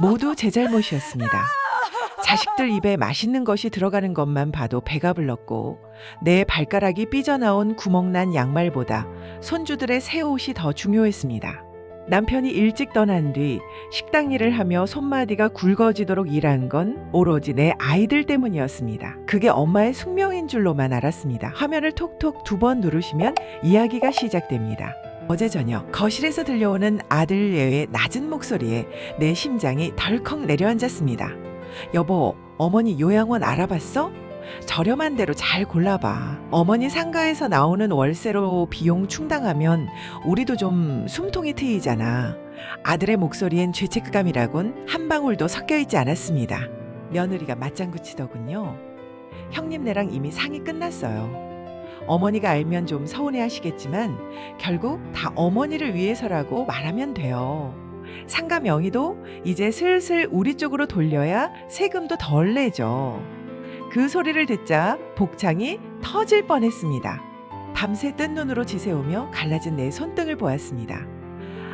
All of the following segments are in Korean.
모두 제 잘못이었습니다. 자식들 입에 맛있는 것이 들어가는 것만 봐도 배가 불렀고 내 발가락이 삐져나온 구멍난 양말보다 손주들의 새 옷이 더 중요했습니다. 남편이 일찍 떠난 뒤 식당 일을 하며 손마디가 굵어지도록 일한 건 오로지 내 아이들 때문이었습니다. 그게 엄마의 숙명인 줄로만 알았습니다. 화면을 톡톡 두 번 누르시면 이야기가 시작됩니다. 어제 저녁 거실에서 들려오는 아들 예의 낮은 목소리에 내 심장이 덜컥 내려앉았습니다. 여보, 어머니 요양원 알아봤어? 저렴한 데로 잘 골라봐. 어머니 상가에서 나오는 월세로 비용 충당하면 우리도 좀 숨통이 트이잖아. 아들의 목소리엔 죄책감이라곤 한 방울도 섞여 있지 않았습니다. 며느리가 맞장구 치더군요. 형님네랑 이미 상이 끝났어요. 어머니가 알면 좀 서운해 하시겠지만 결국 다 어머니를 위해서라고 말하면 돼요. 상가 명의도 이제 슬슬 우리 쪽으로 돌려야 세금도 덜 내죠. 그 소리를 듣자 복창이 터질 뻔했습니다. 밤새 뜬 눈으로 지새우며 갈라진 내 손등을 보았습니다.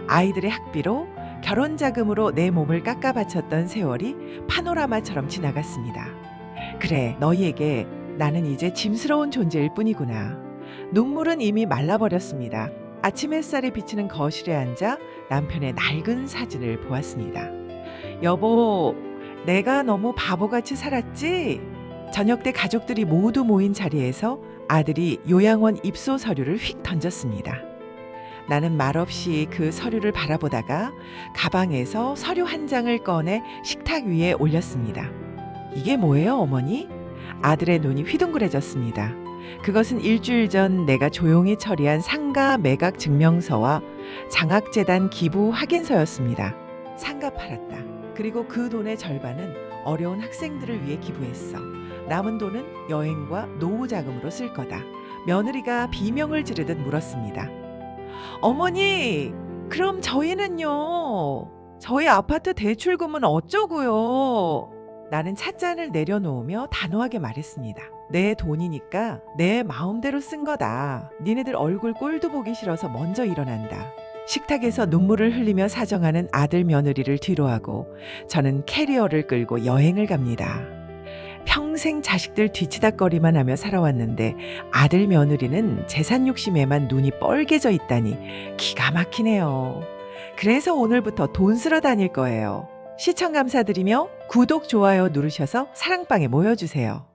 아이들의 학비로 결혼 자금으로 내 몸을 깎아 바쳤던 세월이 파노라마처럼 지나갔습니다. 그래, 너희에게 나는 이제 짐스러운 존재일 뿐이구나. 눈물은 이미 말라버렸습니다. 아침 햇살에 비치는 거실에 앉아 남편의 낡은 사진을 보았습니다. 여보, 내가 너무 바보같이 살았지? 저녁 때 가족들이 모두 모인 자리에서 아들이 요양원 입소 서류를 휙 던졌습니다. 나는 말없이 그 서류를 바라보다가 가방에서 서류 한 장을 꺼내 식탁 위에 올렸습니다. 이게 뭐예요, 어머니? 아들의 눈이 휘둥그레졌습니다. 그것은 일주일 전 내가 조용히 처리한 상가 매각 증명서와 장학재단 기부 확인서였습니다. 상가 팔았다. 그리고 그 돈의 절반은 어려운 학생들을 위해 기부했어. 남은 돈은 여행과 노후 자금으로 쓸 거다. 며느리가 비명을 지르듯 물었습니다. 어머니, 그럼 저희는요? 저희 아파트 대출금은 어쩌고요? 나는 찻잔을 내려놓으며 단호하게 말했습니다. 내 돈이니까 내 마음대로 쓴 거다. 니네들 얼굴 꼴도 보기 싫어서 먼저 일어난다. 식탁에서 눈물을 흘리며 사정하는 아들 며느리를 뒤로하고 저는 캐리어를 끌고 여행을 갑니다. 평생 자식들 뒤치다거리만 하며 살아왔는데 아들 며느리는 재산 욕심에만 눈이 뻘개져 있다니 기가 막히네요. 그래서 오늘부터 돈 쓰러 다닐 거예요. 시청 감사드리며 구독, 좋아요 누르셔서 사랑방에 모여주세요.